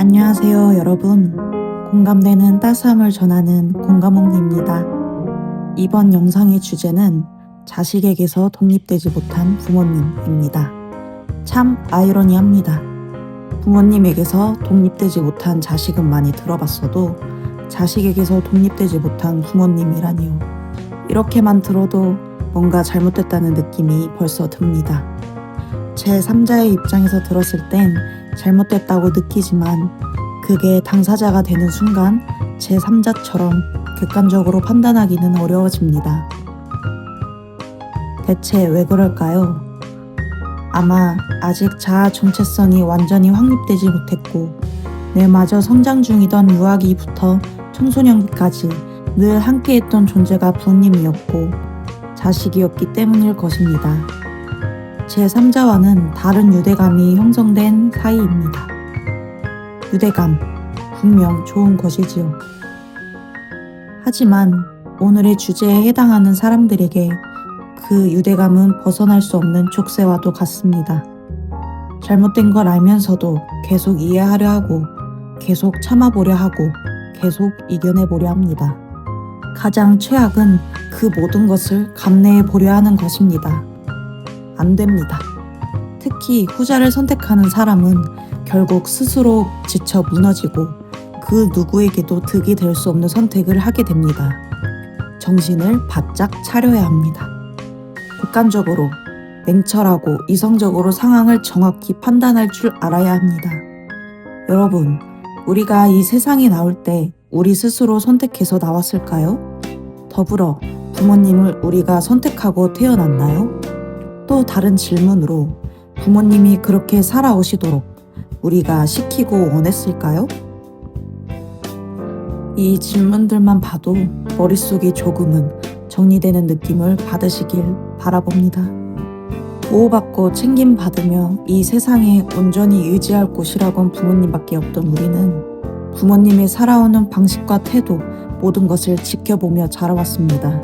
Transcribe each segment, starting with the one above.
안녕하세요, 여러분. 공감되는 따스함을 전하는 공감홍입니다. 이번 영상의 주제는 자식에게서 독립되지 못한 부모님입니다. 참 아이러니합니다. 부모님에게서 독립되지 못한 자식은 많이 들어봤어도 자식에게서 독립되지 못한 부모님이라니요. 이렇게만 들어도 뭔가 잘못됐다는 느낌이 벌써 듭니다. 제 3자의 입장에서 들었을 땐 잘못됐다고 느끼지만 그게 당사자가 되는 순간 제 3자처럼 객관적으로 판단하기는 어려워집니다. 대체 왜 그럴까요? 아마 아직 자아 정체성이 완전히 확립되지 못했고 뇌마저 성장 중이던 유아기부터 청소년기까지 늘 함께했던 존재가 부모님이었고 자식이었기 때문일 것입니다. 제3자와는 다른 유대감이 형성된 사이입니다. 유대감, 분명 좋은 것이지요. 하지만 오늘의 주제에 해당하는 사람들에게 그 유대감은 벗어날 수 없는 족쇄와도 같습니다. 잘못된 걸 알면서도 계속 이해하려 하고, 계속 참아보려 하고, 계속 이겨내보려 합니다. 가장 최악은 그 모든 것을 감내해 보려 하는 것입니다. 안 됩니다. 특히 후자를 선택하는 사람은 결국 스스로 지쳐 무너지고 그 누구에게도 득이 될 수 없는 선택을 하게 됩니다. 정신을 바짝 차려야 합니다. 객관적으로, 냉철하고 이성적으로 상황을 정확히 판단할 줄 알아야 합니다. 여러분, 우리가 이 세상에 나올 때 우리 스스로 선택해서 나왔을까요? 더불어 부모님을 우리가 선택하고 태어났나요? 또 다른 질문으로 부모님이 그렇게 살아오시도록 우리가 시키고 원했을까요? 이 질문들만 봐도 머릿속이 조금은 정리되는 느낌을 받으시길 바라봅니다. 보호받고 챙김받으며 이 세상에 온전히 의지할 곳이라곤 부모님밖에 없던 우리는 부모님의 살아오는 방식과 태도 모든 것을 지켜보며 자라왔습니다.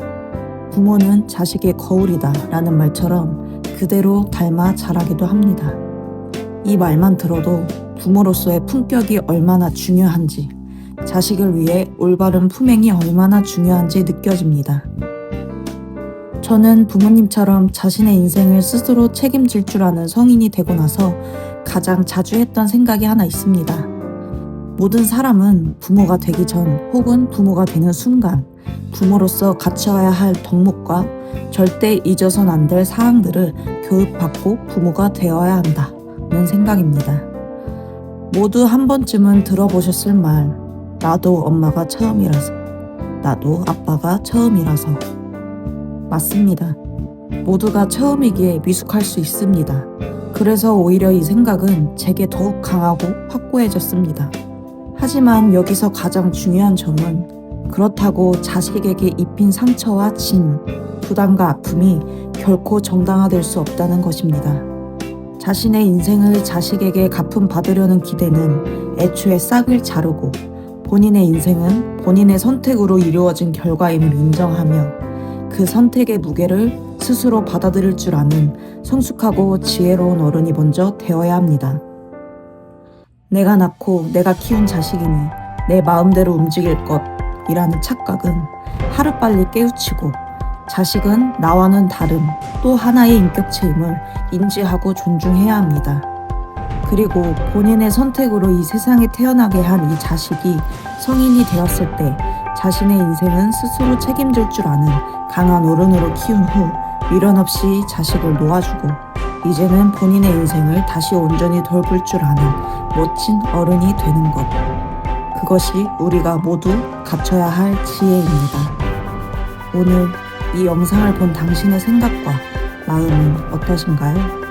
부모는 자식의 거울이다 라는 말처럼 그대로 닮아 자라기도 합니다. 이 말만 들어도 부모로서의 품격이 얼마나 중요한지, 자식을 위해 올바른 품행이 얼마나 중요한지 느껴집니다. 저는 부모님처럼 자신의 인생을 스스로 책임질 줄 아는 성인이 되고 나서 가장 자주 했던 생각이 하나 있습니다. 모든 사람은 부모가 되기 전 혹은 부모가 되는 순간 부모로서 갖춰야 할 덕목과 절대 잊어선 안 될 사항들을 교육받고 부모가 되어야 한다는 생각입니다. 모두 한 번쯤은 들어보셨을 말, 나도 엄마가 처음이라서, 나도 아빠가 처음이라서. 맞습니다. 모두가 처음이기에 미숙할 수 있습니다. 그래서 오히려 이 생각은 제게 더욱 강하고 확고해졌습니다. 하지만 여기서 가장 중요한 점은 그렇다고 자식에게 입힌 상처와 짐, 부담과 아픔이 결코 정당화될 수 없다는 것입니다. 자신의 인생을 자식에게 갚음 받으려는 기대는 애초에 싹을 자르고 본인의 인생은 본인의 선택으로 이루어진 결과임을 인정하며 그 선택의 무게를 스스로 받아들일 줄 아는 성숙하고 지혜로운 어른이 먼저 되어야 합니다. 내가 낳고 내가 키운 자식이니 내 마음대로 움직일 것이라는 착각은 하루빨리 깨우치고 자식은 나와는 다른 또 하나의 인격체임을 인지하고 존중해야 합니다. 그리고 본인의 선택으로 이 세상에 태어나게 한 이 자식이 성인이 되었을 때 자신의 인생은 스스로 책임질 줄 아는 강한 어른으로 키운 후 미련 없이 자식을 놓아주고 이제는 본인의 인생을 다시 온전히 돌볼 줄 아는 멋진 어른이 되는 것. 그것이 우리가 모두 갖춰야 할 지혜입니다. 오늘 이 영상을 본 당신의 생각과 마음은 어떠신가요?